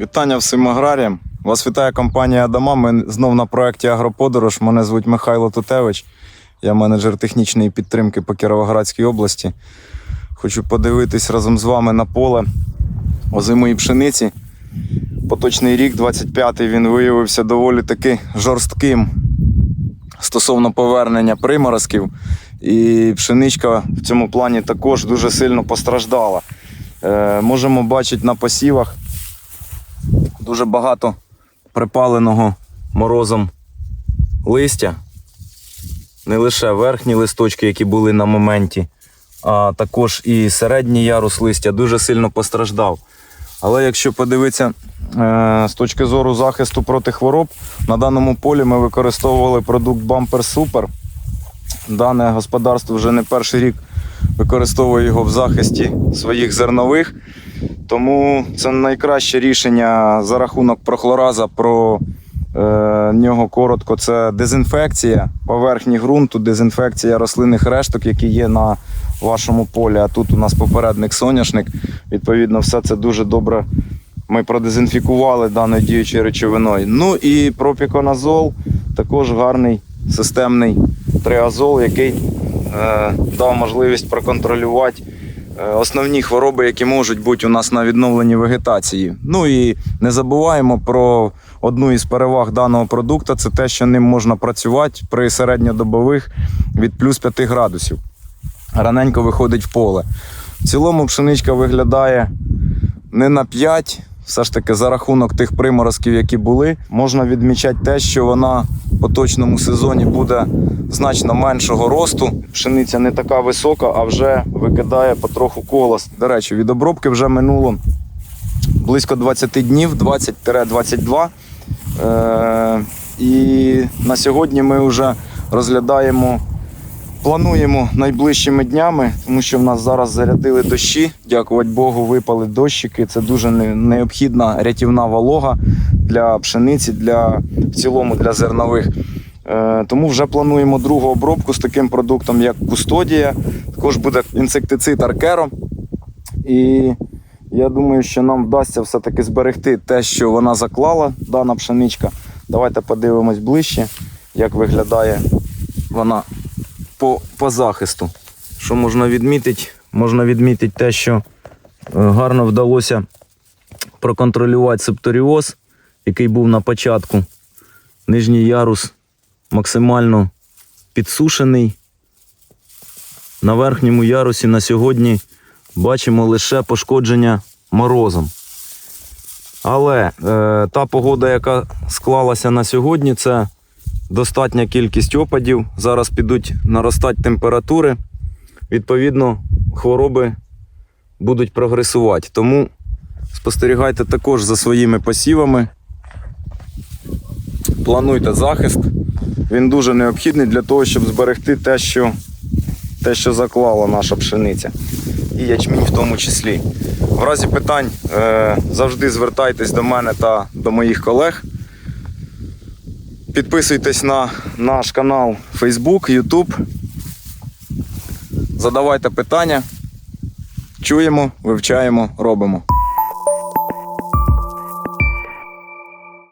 Вітання всім аграріям. Вас вітає компанія Адама. Ми знов на проєкті Агроподорож. Мене звуть Михайло Тутевич. Я менеджер технічної підтримки по Кіровоградській області. Хочу подивитись разом з вами на поле озимої пшениці. Поточний рік, 25-й, він виявився доволі таки жорстким стосовно повернення приморозків. І пшеничка в цьому плані також дуже сильно постраждала. Е, можемо бачити на посівах дуже багато припаленого морозом листя. Не лише верхні листочки, які були на моменті, а також і середній ярус листя дуже сильно постраждав. Але якщо подивитися е, з точки зору захисту проти хвороб, на даному полі ми використовували продукт Bumper Super. Дане господарство вже не перший рік використовує його в захисті своїх зернових. Тому це найкраще рішення за рахунок прохлораза про е, нього коротко. Це дезінфекція поверхні ґрунту, дезінфекція рослинних решток, які є на вашому полі. А тут у нас попередник соняшник. Відповідно, все це дуже добре. Ми продезінфікували даною діючою речовиною. Ну і пропіконазол також гарний системний триазол, який е, дав можливість проконтролювати основні хвороби, які можуть бути у нас на відновленні вегетації. Ну і не забуваємо про одну із переваг даного продукту це те, що ним можна працювати при середньодобових від плюс 5 градусів. Раненько виходить в поле. В цілому пшеничка виглядає не на 5, все ж таки за рахунок тих приморозків, які були, можна відмічати те, що вона в поточному сезоні буде значно меншого росту. Пшениця не така висока, а вже викидає потроху колос. До речі, від обробки вже минуло близько 20 днів, 20-22. Е- і на сьогодні ми вже розглядаємо. Плануємо найближчими днями, тому що в нас зараз зарядили дощі. Дякувати Богу, випали дощики. Це дуже необхідна рятівна волога для пшениці, для в цілому для зернових. Е, тому вже плануємо другу обробку з таким продуктом, як Кустодія. Також буде інсектицид Аркеро. І я думаю, що нам вдасться все-таки зберегти те, що вона заклала, дана пшеничка. Давайте подивимось ближче, як виглядає вона по, по захисту. Що можна відмітити? Можна відмітити те, що е, гарно вдалося проконтролювати септоріоз, який був на початку. Нижній ярус максимально підсушений. На верхньому ярусі на сьогодні бачимо лише пошкодження морозом. Але е, та погода, яка склалася на сьогодні, це достатня кількість опадів. Зараз підуть наростати температури. Відповідно, хвороби будуть прогресувати. Тому спостерігайте також за своїми посівами. Плануйте захист. Він дуже необхідний для того, щоб зберегти те, що, те, що заклала наша пшениця. І ячмінь в тому числі. В разі питань е, завжди звертайтесь до мене та до моїх колег. Підписуйтесь на наш канал Facebook, YouTube. Задавайте питання. Чуємо, вивчаємо, робимо.